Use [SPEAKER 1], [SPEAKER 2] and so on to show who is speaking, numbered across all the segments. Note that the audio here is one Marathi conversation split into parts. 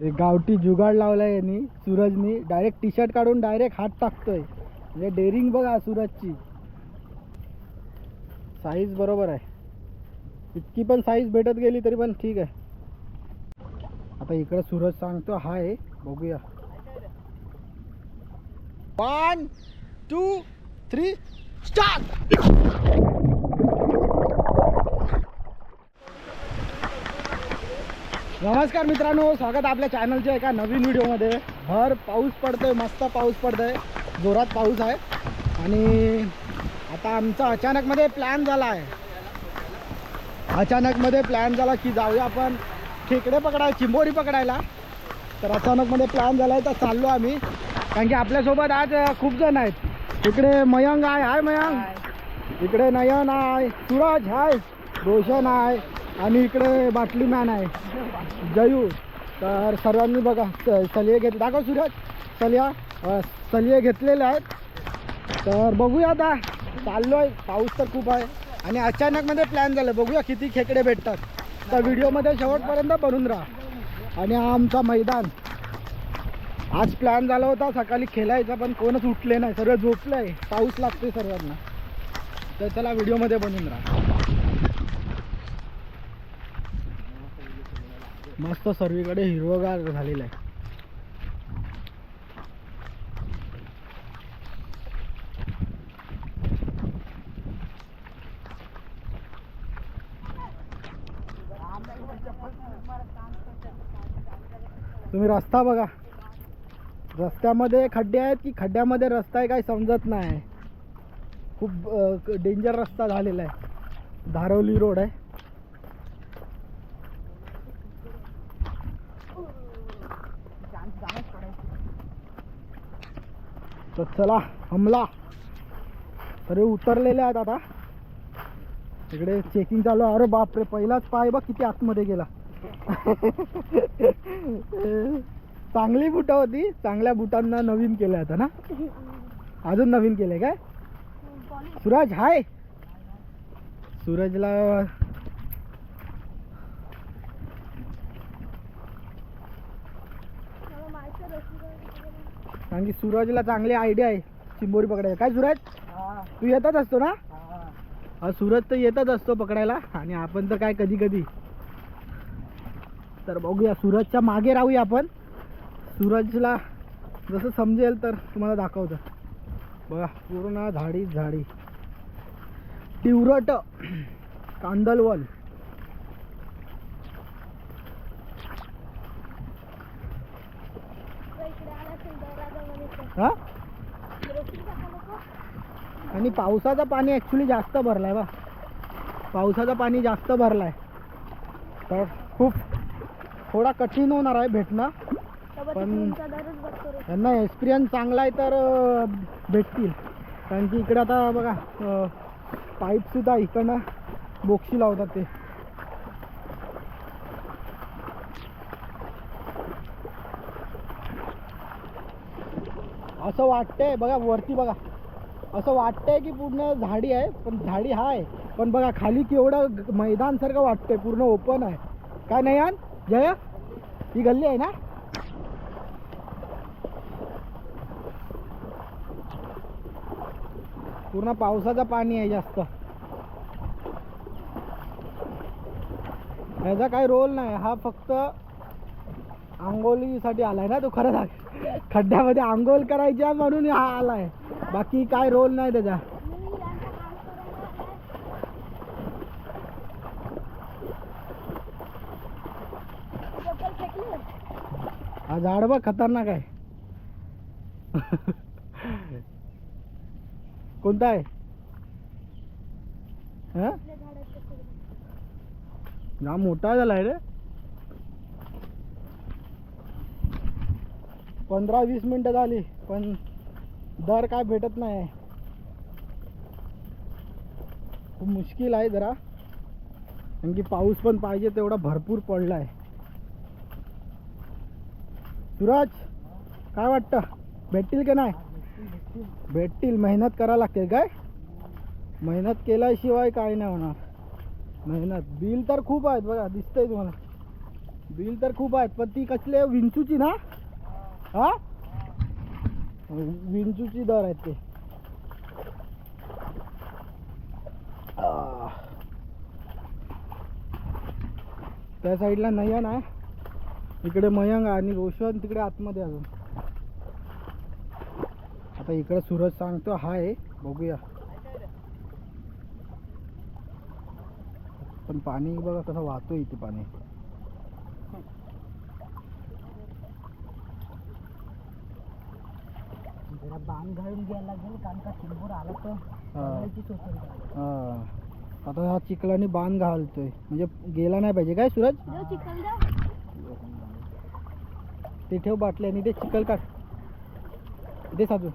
[SPEAKER 1] एक गावठी जुगाड लावलाय यांनी सूरजनी. डायरेक्ट टी शर्ट काढून डायरेक्ट हात टाकतोय. म्हणजे डेअरिंग बघा सूरजची. साईज बरोबर आहे. इतकी पण साईज भेटत गेली तरी पण ठीक आहे. आता इकडं सूरज सांगतो हाय बघूया. वन टू थ्री स्टार्ट नमस्कार मित्रांनो स्वागत आपल्या चॅनलच्या एका नवीन व्हिडिओमध्ये भर पाऊस पडतोय मस्त पाऊस पडतोय. जोरात पाऊस आहे. आणि आता आमचा अचानकमध्ये प्लॅन झाला आहे अचानकमध्ये प्लॅन झाला की जाऊया आपण खेकडे पकडाय चिंबोरी पकडायला. तर अचानकमध्ये प्लॅन झाला आहे तर चाललो आम्ही. कारण की आपल्यासोबत आज खूप जण आहेत. इकडे मयंक आहे. हाय मयंक. इकडे नयन आहे. सूरज आहे रोशन आहे. आणि इकडे बाटली मॅन आहे. जयू. तर सर्वांनी बघा स- सलिये घेत दाखव सूरज. सलिया अ, सलिये घेतलेले आहेत. तर बघूया आता. चाललो आहे पाऊस तर खूप आहे. आणि अचानकमध्ये प्लॅन झालं. बघूया किती खेकडे भेटतात. तर व्हिडिओमध्ये शेवटपर्यंत बनून राहा. आणि हा आमचा मैदान. आज प्लॅन झाला होता. सकाळी खेळायचा पण कोणच उठले नाही. सर्व झोपलं. आहे पाऊस लागतोय सर्वांना. तर चला व्हिडिओमध्ये बनून राहा. मस्त सर्वीकडे हिरवगार झालेलं आहे. तुम्ही रस्ता बघा. रस्त्यामध्ये खड्डे आहेत की खड्ड्यामध्ये रस्ता आहे काही समजत नाही. खूप डेंजर रस्ता झालेला आहे. धारवली रोड आहे. तर चला हमला. अरे उतरलेले आहेत आता. इकडे चेकिंग चालू आहे. अरे बापरे पहिलाच पाय बघ किती आतमध्ये गेला. चांगली बुटं होती. चांगल्या बुटांना नवीन केलं आता ना? अजून नवीन केलंय काय? सूरज हाय. सूरजला कारण की सूरजला चांगली आयडिया आहे चिंबोरी पकडायला. काय सूरज? तू येतच असतो ना? हा. सूरज तर येतच असतो पकडायला. आणि आपण तर काय कधी कधी. तर बघूया सूरजच्या मागे राहूया आपण. सूरजला जसं समजेल तर तुम्हाला दाखवतो. बघा पूर्ण झाडी झाडी. तिवरट कांदलवन हा आणि पावसाचं पाणी ॲक्च्युली जास्त भरलाय बा. पावसाचं पाणी जास्त भरलाय. तर खूप थोडा कठीण होणार आहे भेटणं. पण त्यांना एक्सपिरियन्स चांगला आहे तर भेटतील. कारण की इकडे आता बघा पाईपसुद्धा इकडनं बोक्षी लावतात ते. असं वाटतंय बघा वरती बघा. असं वाटतंय की पूर्ण झाडी आहे पण झाडी आहे पण बघा खाली केवढं मैदान मैदानसारखं वाटतंय पूर्ण ओपन आहे. काय नाही यान जय? ही गल्ली आहे ना? पूर्ण पावसाचं पाणी आहे जास्त. ह्याचा काही रोल नाही. हा फक्त आंघोळीसाठी आलाय ना तो खरं सांग. खड्ड्यामध्ये आंघोळ करायची म्हणून हा आलाय. बाकी काय रोल नाही त्याचा. हा झाड बघ खतरनाक आहे. कोणता आहे? हा? ना मोठा झालाय रे. पंधरा वीस मिनिटं झाली पण दर काय भेटत नाही. खूप मुश्किल आहे जरा. कारण की पाऊस पण पाहिजे तेवढा भरपूर पडलाय. सुराज काय वाटतं? भेटतील का नाही? भेटतील. मेहनत करा लागते काय? मेहनत केल्याशिवाय काय नाही होणार. मेहनत. बिल तर खूप आहेत बघा दिसतंय तुम्हाला. बिल तर खूप आहेत पण ती कसली आहे? विंचूची ना? हा? विंचूची दर आहेत ते. त्या साईडला नयन आहे. इकडे मयंक आहे आणि रोशन तिकडे आतमध्ये अजून. आता इकडे सूरज सांगतो हाय बघूया. पण पाणी बघा कसं वाहतो इथे पाणी.
[SPEAKER 2] जरा बांध घालून घ्यायला लागेल कारण का चिंबूर आला तर
[SPEAKER 1] हा. हा. आता हा चिखलाने बांध घालतोय. म्हणजे गेला नाही पाहिजे काय सूरज. ते ठेव बाटली आणि ते चिखल काढ. ते साजू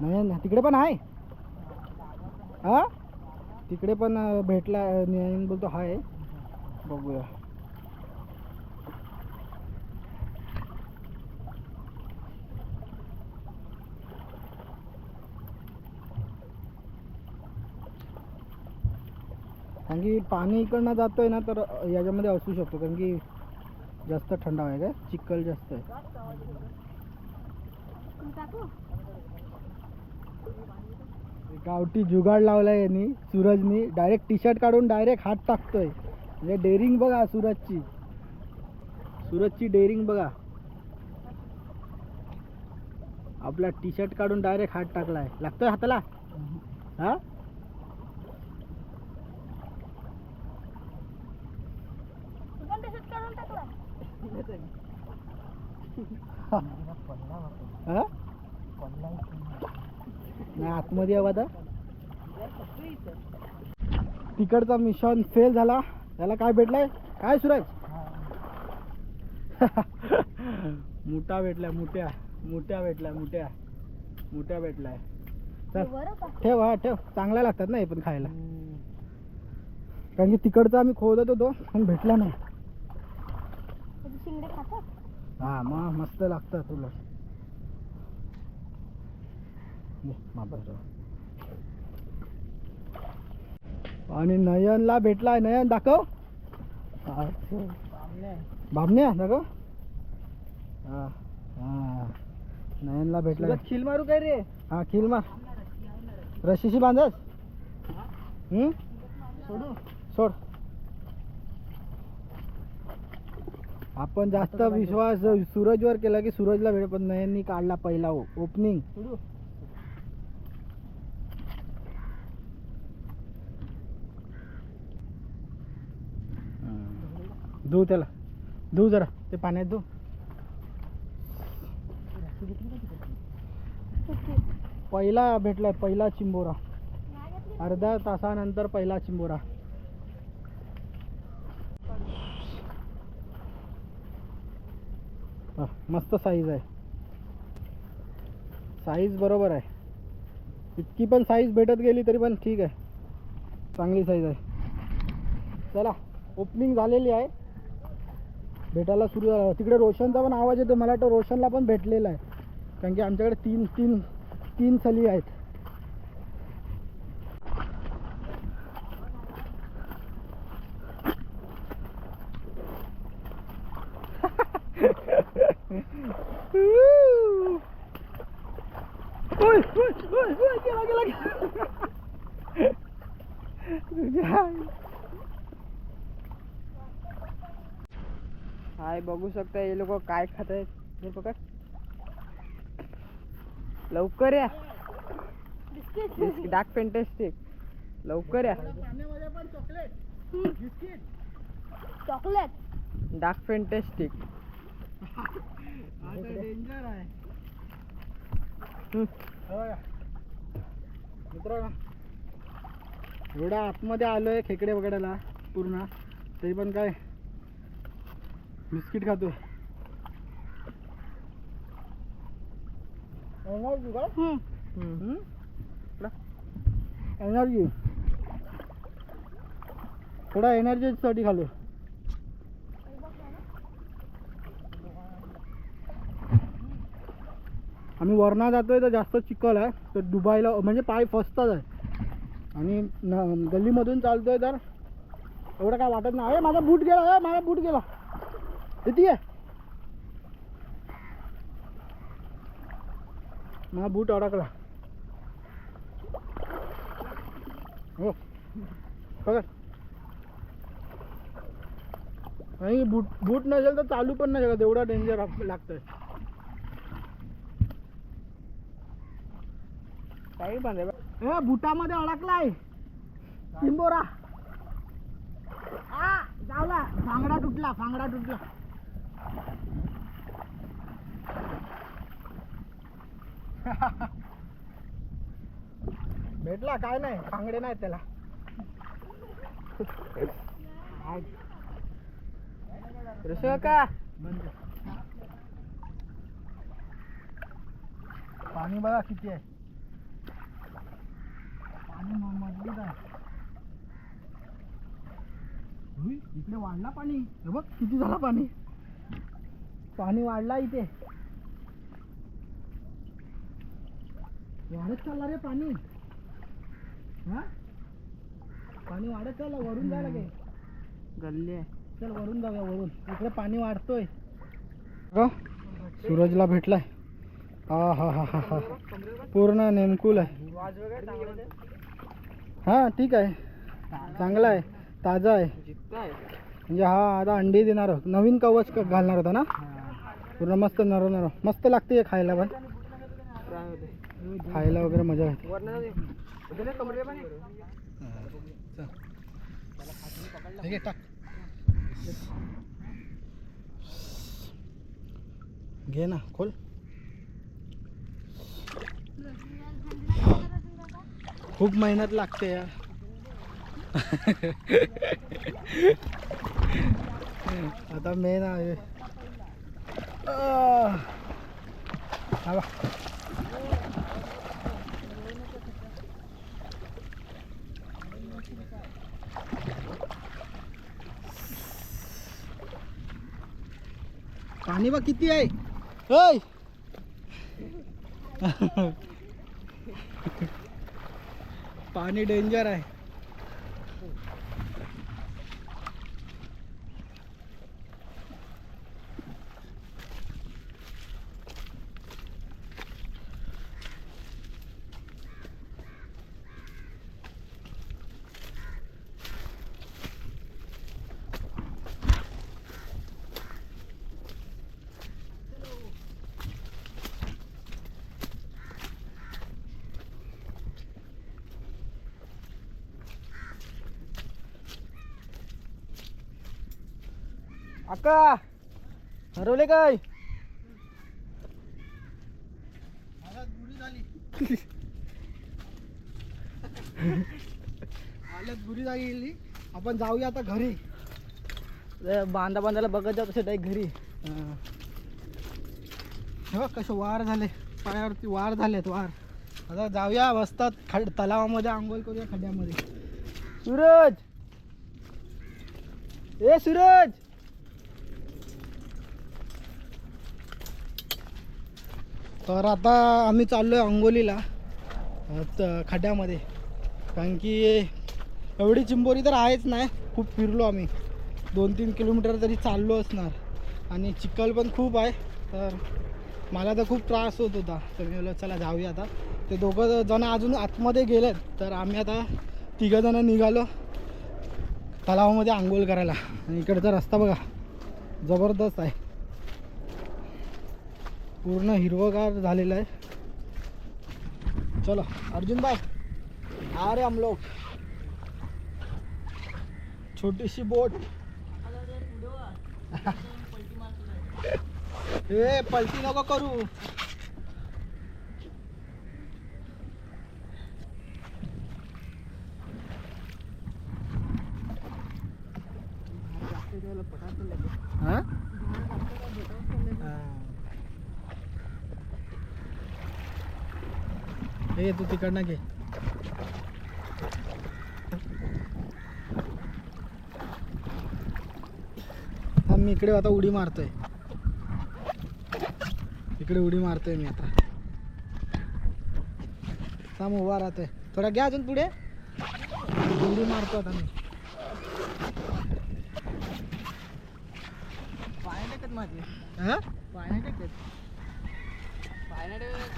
[SPEAKER 1] नाही ना तिकडे पण आहे. हा? तिकडे पण अं, भेटला न्यायन बोलतो हाय. बघूया. कारण की पाणी इकडनं जातोय ना तर याच्यामध्ये असू शकतो. कारण की जास्त थंड आहे काय? चिखल जास्त आहे. गावठी जुगाड लावलाय यांनी सूरजनी. डायरेक्ट टी शर्ट काढून डायरेक्ट हात टाकतोय. म्हणजे डेअरिंग बघा सूरजची. सूरजची डेअरिंग बघा. आपला टी शर्ट काढून डायरेक्ट हात टाकलाय. लागतोय हाताला? हा
[SPEAKER 2] तू पण तसंच करून टाकला
[SPEAKER 1] हा नाही आतमध्ये आता तिकडचा मिशन फेल झाला. त्याला काय भेटलंय? काय सुरज? मोठा भेटलाय मोठ्या. मोठ्या भेटलाय मोठ्या. मोठ्या भेटलाय. ठेव हा ठेव. चांगल्या लागतात ना हे पण खायला. कारण की तिकडचा आम्ही खोदत होतो पण भेटला नाही.
[SPEAKER 2] शिंगडे खातात?
[SPEAKER 1] हा मग मस्त लागतं तुला. ये, मापात ठेव. आणि नयनला भेटलाय. नयन दाखव. बामण्या. दाखव. हा हा. नयनला भेटला खिल मारू काय रे? हा खिल मार. रशीशी बांधस? हम्म?
[SPEAKER 2] सोडू
[SPEAKER 1] सोड आपण जास्त विश्वास सूरजवर केला की सूरजला भेट पण नयननी काढला पहिला ओपनिंग धुव त्याला. धुव जरा. ते पाण्यात धुव पहिला भेटलाय पहिला चिंबोरा. अर्ध्या तासानंतर पहिला चिंबोरा. हां मस्त साईज आहे. साईज बरोबर आहे. इतकी पण साईज भेटत गेली तरी पण ठीक आहे. चांगली साईज आहे. चला ओपनिंग झालेली आहे. भेटायला सुरू झाला. तिकडे रोशनचा पण आवाज येतो. मला वाटतं रोशनला पण भेटलेला आहे. कारण की आमच्याकडे तीन तीन तीन सली आहेत. गेला, गेला, गेला. तुझ्या आई.
[SPEAKER 3] हाय बघू शकता हे लोक काय खात आहेत. हे पकड लवकर या. डाक फॅन्टॅस्टिक. लवकर या.
[SPEAKER 1] पाण्यामध्ये पण चॉकलेट.
[SPEAKER 3] डाक फॅन्टॅस्टिक.
[SPEAKER 1] आता डेंजर आहे. मित्रांनो एवढा आतमध्ये आलोय खेकडे वगैरेला पूर्ण. तरी पण काय बिस्किट खातोय. एनर्जी. एनर्जी. थोडा एनर्जीसाठी खालो आम्ही वरणा जातोय तर जास्त चिखल आहे. तर दुबईला म्हणजे पाय फसतात आहे. आणि न गल्लीमधून चालतोय तर एवढं काय वाटत नाही. अरे माझा बूट गेला अरे माझा बूट गेला. किती आहे? माझा बूट अडकला. हो. बघा नाही बूट बूट नसेल तर चालू पण नाही शकत. एवढा डेंजर लागतंय.
[SPEAKER 3] काही पण
[SPEAKER 1] ए बुटामध्ये अडकलाय. चिंबोरा. आ जावला. फांगडा तुटला फांगडा तुटला. भेटला काय नाही फांगडे नाही त्याला.
[SPEAKER 3] ऋषभ का
[SPEAKER 1] बंद. पाणी बघा किती आहे. पाणी म- मजबूत आहे हुई, इकडे वाढला पाणी. हे बघ किती झाला पाणी. पाणी वाढला इथे. वाढत चालला रे पाणी. हा? पाणी वाढत चालला वरून जायला काय
[SPEAKER 3] गल्ली आहे.
[SPEAKER 1] चल वरून जाऊया वरून. इकडे पाणी वाढतोय. सूरजला भेटलाय. हा हा हा हा हा. पूर्ण नेमकूल आहे. हा ठीक आहे. चांगला आहे. ताजा आहे. म्हणजे हा आता अंडी देणार नवीन कवच घालणार होता ना? पूर्ण मस्त नर नर मस्त लागते खायला पण. खायला वगैरे मजा येते घे, घे ना खोल. खूप मेहनत लागते यार. आता मेन आहे. पाणी बघ किती आहे. होय पाणी डेंजर आहे.
[SPEAKER 3] अक्का हरवले काय?
[SPEAKER 1] हालत बुरी झाली. आपण जाऊया आता घरी.
[SPEAKER 3] बांधा बांधायला बघत जात असे डायरेक्ट घरी.
[SPEAKER 1] हे. बघ कसे वार झाले. पायावरती वार झालेत वार. आता जाऊया बसतात खड तलावामध्ये आंघोळ करूया खड्ड्यामध्ये.
[SPEAKER 3] सूरज! ए सूरज!
[SPEAKER 1] तर आता आम्ही चाललोय अंगोलीला खड्ड्यामध्ये. कारण की एवढी चिंबोरी तर आहेच नाही खूप फिरलो आम्ही. दोन तीन किलोमीटर तरी चाललो असणार. आणि चिखल पण खूप आहे तर मला तर खूप त्रास होत होता. तर मी बोललो चला जाऊया आता. ते दोघं जण अजून आतमध्ये गेलेत तर आम्ही आता तिघंजणं निघालो तलावामध्ये आंघोळ करायला. आणि इकडचा रस्ता बघा जबरदस्त आहे. पूर्ण हिरवगार झालेलं आहे. चलो अर्जुन भाई रहे हम लोग छोटीशी बोट. ए पलटी नको करू. हा? हा. तू तिकडनं घे. मी इकडे आता उडी मारतोय. इकडे उडी मारतोय मी आता. थांब उभा राहतोय. थोडा घ्या अजून पुढे. उडी मारतो आता मी.
[SPEAKER 3] पाय नाही टेकत माझे.
[SPEAKER 1] हा?
[SPEAKER 3] पाय टेकत.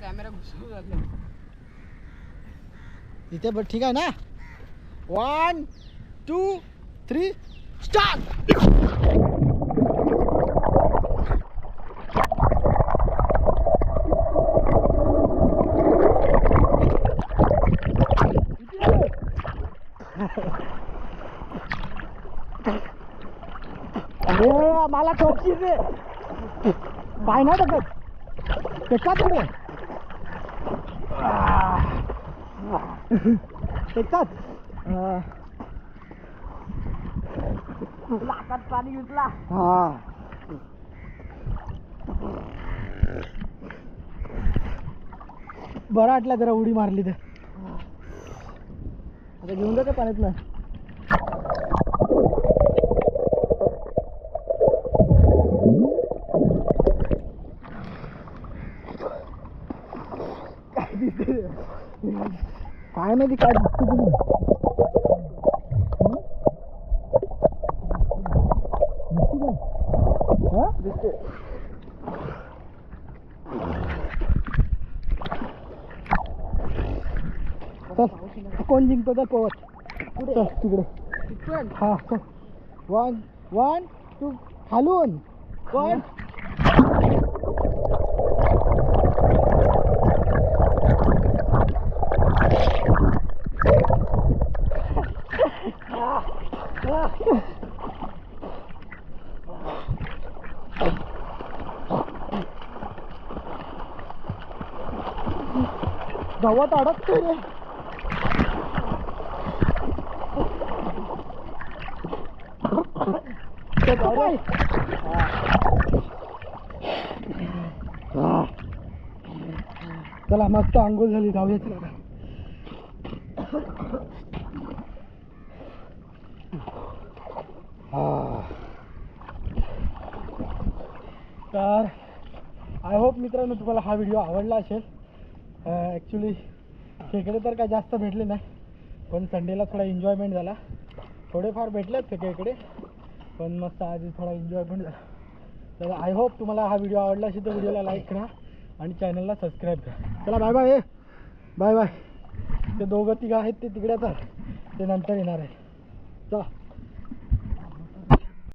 [SPEAKER 3] कॅमेरा घुसू लागला
[SPEAKER 1] इथे बघ ठीक आहे ना? वन टू थ्री स्टार्ट मला टोपची रे पाय ना टाकत टेका पुढे टेकतात
[SPEAKER 3] नाकात पाणी घुसला
[SPEAKER 1] हा. बरं वाटलं जरा उडी मारली तर. आता घेऊन जा का पाण्यात ना काय दिसते काय माहिती काय दिसते हा? कोण जिंकतो तर चल तिकडे. हा वन वन टू खालून. वन गवत अडकतोय रे. चला मस्त आंघोळ झाली जाऊया चला. हा. तर आय होप मित्रांनो तुम्हाला हा व्हिडिओ आवडला असेल ॲक्च्युली खेकडे तर काय जास्त भेटले नाही. पण संडेला थोडा एन्जॉयमेंट झाला. थोडेफार भेटलेत खेकडे पण मस्त आज थोडा एन्जॉयमेंट झाला. तर आय होप तुम्हाला हा व्हिडिओ आवडला असेल तर व्हिडिओला लाईक करा आणि चॅनलला सबस्क्राईब करा. चला बाय बाय बाय बाय ते दोघं तिघं आहेत ते तिकडेच आहेत ते नंतर येणार आहे. चला.